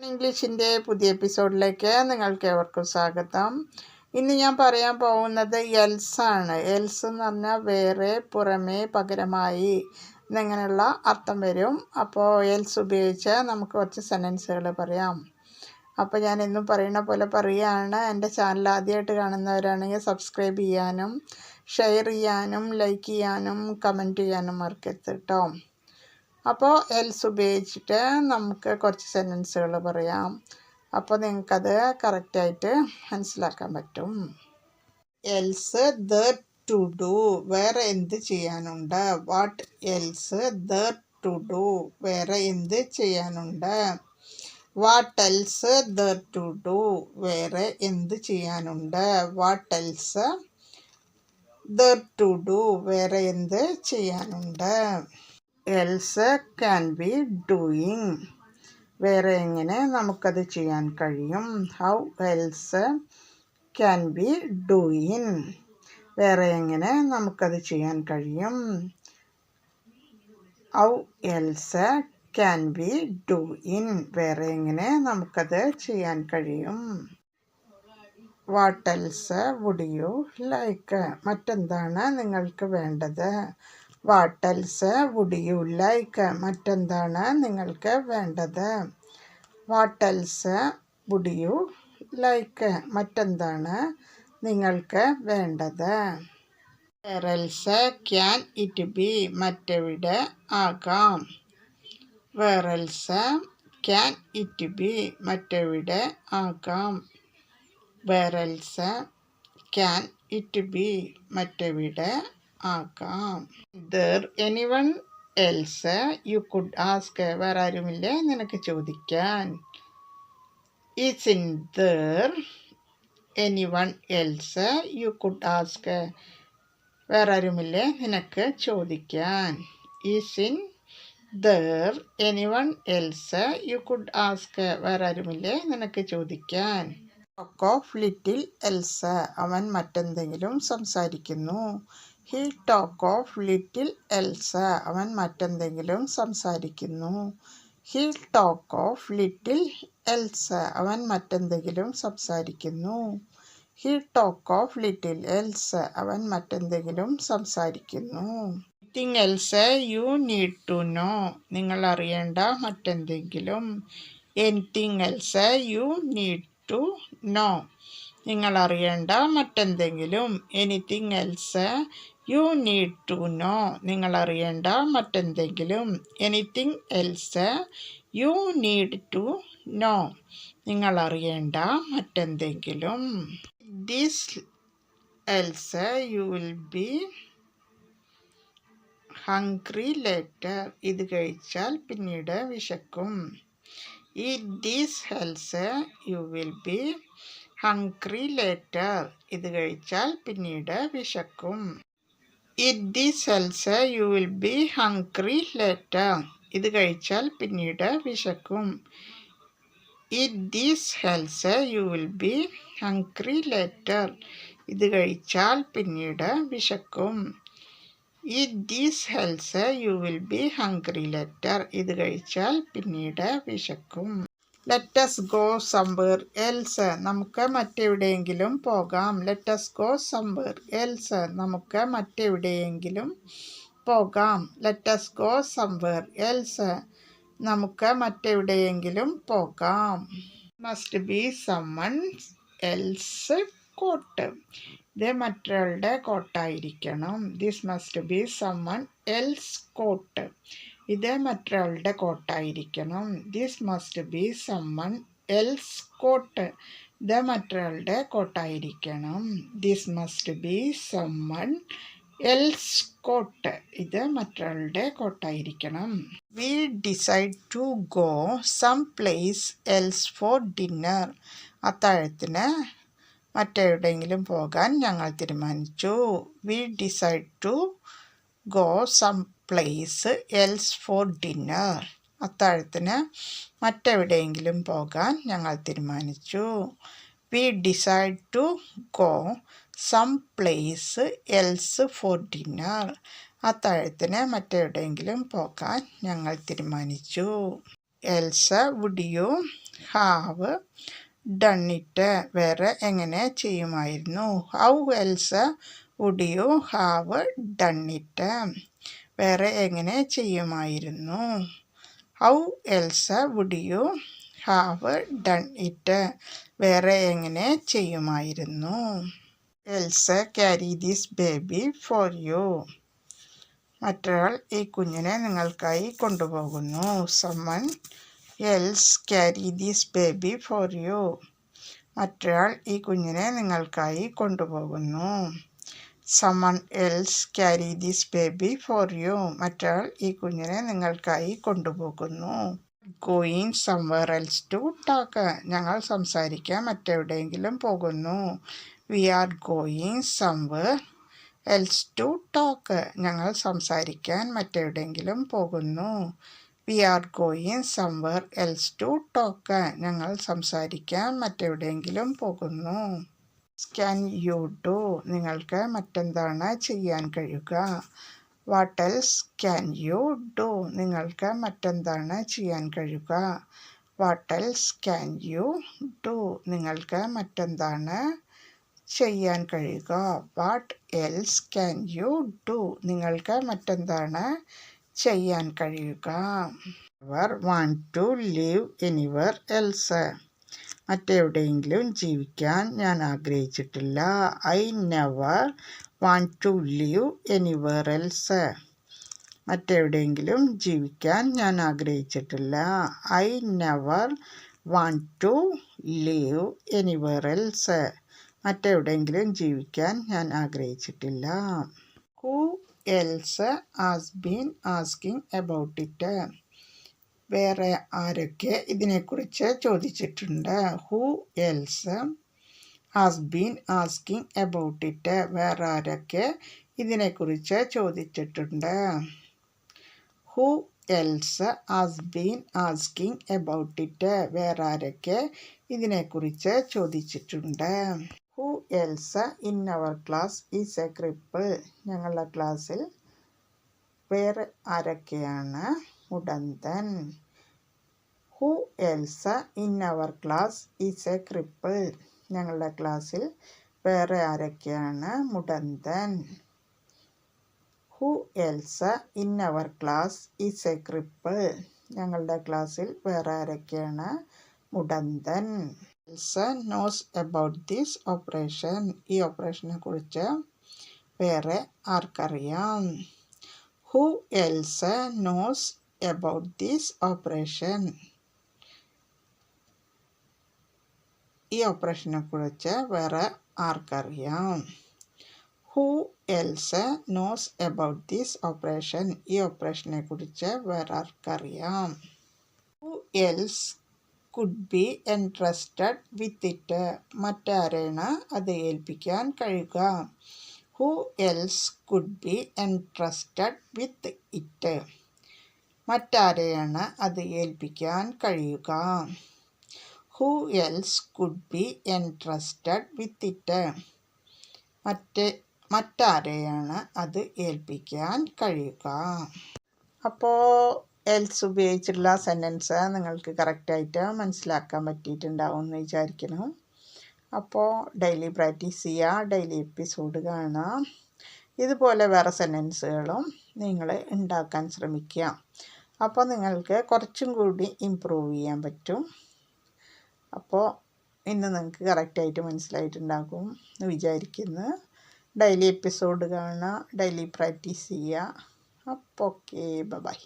ഇംഗ്ലീഷിന്റെ പുതിയ എപ്പിസോഡിലേക്ക് നിങ്ങൾക്ക് ഏവർക്കും സ്വാഗതം. ഇന്ന് ഞാൻ പറയാൻ പോകുന്നത് എൽസ് ആണ് എൽസ് എന്ന് പറഞ്ഞാൽ വേറെ പുറമേ പകരമായി എന്നിങ്ങനെയുള്ള അർത്ഥം വരും. അപ്പോൾ എൽസ് ഉപയോഗിച്ച് നമുക്ക് കുറച്ച് സെന്റൻസുകൾ പറയാം. അപ്പോൾ ഞാൻ എന്നും പറയുന്ന പോലെ പറയുകയാണ്. എന്റെ ചാനൽ ആദ്യമായിട്ട് കാണുന്നവരാണെങ്കിൽ സബ്സ്ക്രൈബ് ചെയ്യാനും ഷെയർ ചെയ്യാനും ലൈക്ക് ചെയ്യാനും കമന്റ് ചെയ്യാനും മറക്കരുത് കേട്ടോ. അപ്പോൾ എൽസ് ഉപയോഗിച്ചിട്ട് നമുക്ക് കുറച്ച് സെന്റൻസുകൾ പറയാം. അപ്പോൾ നിങ്ങൾക്കത് കറക്റ്റായിട്ട് മനസ്സിലാക്കാൻ പറ്റും. എൽസ് ദ ടു ഡു വേറെ എന്ത് ചെയ്യാനുണ്ട്? What else the to do വേറെ എന്ത് ചെയ്യാനുണ്ട്? What else the to do വേറെ എന്ത് ചെയ്യാനുണ്ട്? What else the to do വേറെ എന്ത് ചെയ്യാനുണ്ട്? എൽസ് ക്യാൻ ബി ഡൂയിങ് വേറെ എങ്ങനെ നമുക്കത് ചെയ്യാൻ കഴിയും? How else can be doing വേറെ എങ്ങനെ നമുക്കത് ചെയ്യാൻ കഴിയും? How else can be do in വേറെ എങ്ങനെ നമുക്കത് ചെയ്യാൻ കഴിയും? What else would you like മറ്റെന്താണ് നിങ്ങൾക്ക് വേണ്ടത്? വാട്ടൽസ് ലൈക്ക് മറ്റെന്താണ് നിങ്ങൾക്ക് വേണ്ടത്? വാട്ടൽസ് വുഡ് യു ലൈക്ക് മറ്റെന്താണ് നിങ്ങൾക്ക് വേണ്ടത്? Where else can it be മറ്റെവിടെ ആകാം? Where else can it be മറ്റെവിടെ ആകാം? Where else can it be മറ്റെവിടെ ആക്കാം. There anyone else you could ask വേറെ ആരുമില്ലേ? നിനക്ക് ചോദിക്കാൻ. Is in there anyone else you could ask വേറെ ആരുമില്ലേ? നിനക്ക് ചോദിക്കാൻ. Is in there anyone else you could ask വേറെ ആരുമില്ലേ? നിനക്ക് ചോദിക്കാൻ. ടോക്ക് ഓഫ് ലിറ്റിൽ എൽസ് അവൻ മറ്റെന്തെങ്കിലും സംസാരിക്കുന്നു. He talk of little else അവൻ മറ്റെന്തെങ്കിലും സംസാരിക്കുന്നു. He talk of little else അവൻ മറ്റെന്തെങ്കിലും സംസാരിക്കുന്നു. He talk of little else അവൻ മറ്റെന്തെങ്കിലും സംസാരിക്കുന്നു. Thing else you need to know നിങ്ങൾ അറിയേണ്ട മറ്റെന്തെങ്കിലും. Anything else you need to know നിങ്ങൾ അറിയേണ്ട മറ്റെന്തെങ്കിലും. Anything else you need to know നിങ്ങൾ അറിയേണ്ട മറ്റെന്തെങ്കിലും? Anything else. You need to know നിങ്ങൾ അറിയേണ്ട മറ്റെന്തെങ്കിലും? This else you will be hungry later. ഇത് കഴിച്ചാൽ പിന്നീട് വിശക്കും. ഈ these else you will be hungry later. ഇത് കഴിച്ചാൽ പിന്നീട് വിശക്കും. It these else you will be hungry later ഇത് കഴിച്ചാൽ പിന്നീട് വിശക്കും. It these else you will be hungry later ഇത് കഴിച്ചാൽ പിന്നീട് വിശക്കും. It these else you will be hungry later ഇത് കഴിച്ചാൽ പിന്നീട് വിശക്കും. ലെറ്റസ് ഗോ സംവേർ എൽസ് നമുക്ക് മറ്റെവിടെയെങ്കിലും പോകാം. ലെറ്റസ് ഗോ സംവേർ എൽസ് നമുക്ക് മറ്റെവിടെയെങ്കിലും പോകാം. ലെറ്റസ് ഗോ സംവേർ എൽസ് നമുക്ക് മറ്റെവിടെയെങ്കിലും പോകാം. Must be someone else coat ഇത് മറ്റൊരാളുടെ കോട്ടായിരിക്കണം this must be someone else coat ഇത് മറ്റൊരാളുടെ കോട്ടായിരിക്കണം. This must be someone else coat ഇത് മറ്റൊരാളുടെ കോട്ടായിരിക്കണം. This must be someone else coat ഇത് മറ്റൊരാളുടെ കോട്ടായിരിക്കണം. We decide to go some place else for dinner അത്താഴത്തിന് മറ്റെവിടെയെങ്കിലും പോകാൻ ഞങ്ങൾ തീരുമാനിച്ചു. We decide to go some place else for dinner അത്താഴത്തിന് മറ്റെവിടെയെങ്കിലും പോകാൻ ഞങ്ങൾ തീരുമാനിച്ചു. We decide to go some place else for dinner അത്താഴത്തിന് മറ്റെവിടെയെങ്കിലും പോകാൻ ഞങ്ങൾ തീരുമാനിച്ചു. Else would you have done it വേറെ എങ്ങനെ ചെയ്യുമായിരുന്നു? How else would you have done it വേറെ എങ്ങനെ ചെയ്യുമായിരുന്നു? How else would you have done it വേറെ എങ്ങനെ ചെയ്യുമായിരുന്നു? Else carry this baby for you മറ്റൊരാൾ ഈ കുഞ്ഞിനെ നിങ്ങൾക്കായി കൊണ്ടുപോകുന്നു. Someone else carry this baby for you മറ്റൊരാൾ ഈ കുഞ്ഞിനെ നിങ്ങൾക്കായി കൊണ്ടുപോകുന്നു. Someone else carry this baby for you മറ്റൊരാൾ ഈ കുഞ്ഞിനെ നിങ്ങൾക്കായി കൊണ്ടുപോകുന്നു. Going somewhere else to talk ഞങ്ങൾ സംസാരിക്കാൻ മറ്റെവിടെയെങ്കിലും പോകുന്നു. We are going somewhere else to talk ഞങ്ങൾ സംസാരിക്കാൻ മറ്റെവിടെയെങ്കിലും പോകുന്നു. We are going somewhere else to talk ഞങ്ങൾ സംസാരിക്കാൻ മറ്റെവിടെയെങ്കിലും പോകുന്നു. Else can you do. നിങ്ങൾക്ക് മറ്റെന്താണ് ചെയ്യാൻ കഴിയുക? What else can you do. നിങ്ങൾക്ക് മറ്റെന്താണ് ചെയ്യാൻ കഴിയുക? What else can you do. നിങ്ങൾക്ക് മറ്റെന്താണ് ചെയ്യാൻ കഴിയുക? What else can you do. നിങ്ങൾക്ക് മറ്റെന്താണ് ചെയ്യാൻ കഴിയുക? Ever want to leave anywhere else. മറ്റെവിടെയെങ്കിലും ജീവിക്കാൻ ഞാൻ ആഗ്രഹിച്ചിട്ടില്ല. I never want to leave anywhere else മറ്റെവിടെയെങ്കിലും ജീവിക്കാൻ ഞാൻ ആഗ്രഹിച്ചിട്ടില്ല. I never want to leave anywhere else മറ്റെവിടെയെങ്കിലും ജീവിക്കാൻ ഞാൻ ആഗ്രഹിച്ചിട്ടില്ല. Who else as been asking about it വേറെ ആരൊക്കെ ഇതിനെക്കുറിച്ച് ചോദിച്ചിട്ടുണ്ട്? Who else has been asking about it വേറെ ആരൊക്കെ ഇതിനെക്കുറിച്ച് ചോദിച്ചിട്ടുണ്ട്? Who else has been asking about it വേറെ ആരൊക്കെ ഇതിനെക്കുറിച്ച് ചോദിച്ചിട്ടുണ്ട്? Who else in our class is a cripple ഞങ്ങളുടെ ക്ലാസ്സിൽ വേറെ ആരൊക്കെയാണ്? മുടന്തൻ. Who else in our class is a cripple. ഞങ്ങളുടെ ക്ലാസ്സിൽ വേറെ ആരൊക്കെയാണ് മുടന്തൻ? Who else in our class is a cripple. ഞങ്ങളുടെ ക്ലാസ്സിൽ വേറെ ആരൊക്കെയാണ് മുടന്തൻ? Else knows about this operation ഈ ഓപ്പറേഷനെ കുറിച്ച് വേറെ ആർക്കറിയാം? Who else knows about this operation. ഈ ഓപ്പറേഷനെ കുറിച്ച് വേറെ ആർക്കറിയാം? Who else knows about this operation ഈ ഓപ്പറേഷനെ കുറിച്ച് വേറെ ആർക്കറിയാം? Who else could be entrusted with it മറ്റാരെയാണ് അത് ഏൽപ്പിക്കാൻ കഴിയുക? Who else could be entrusted with it മറ്റാരെയാണ് അത് ഏൽപ്പിക്കാൻ കഴിയുക? Who else could be entrusted with it മറ്റേ മറ്റാരെയാണ് അത് ഏൽപ്പിക്കാൻ കഴിയുക? അപ്പോൾ എൽസ് ഉപയോഗിച്ചിട്ടുള്ള സെന്റൻസ് നിങ്ങൾക്ക് കറക്റ്റായിട്ട് മനസ്സിലാക്കാൻ പറ്റിയിട്ടുണ്ടാവും എന്ന് വിചാരിക്കുന്നു. അപ്പോൾ ഡെയിലി പ്രാക്ടീസ് ചെയ്യുക ഡെയിലി എപ്പിസോഡ് കാണുക ഇതുപോലെ വേറെ സെന്റൻസുകളും നിങ്ങൾ ഉണ്ടാക്കാൻ ശ്രമിക്കുക. അപ്പോൾ നിങ്ങൾക്ക് കുറച്ചും കൂടി ഇമ്പ്രൂവ് ചെയ്യാൻ പറ്റും. അപ്പോൾ ഇന്ന് നിങ്ങൾക്ക് കറക്റ്റായിട്ട് മനസ്സിലായിട്ടുണ്ടാകും എന്ന് വിചാരിക്കുന്നു. ഡെയിലി എപ്പിസോഡ് കാണുക ഡെയിലി പ്രാക്ടീസ് ചെയ്യുക. അപ്പോൾ ഓക്കെ ബൈ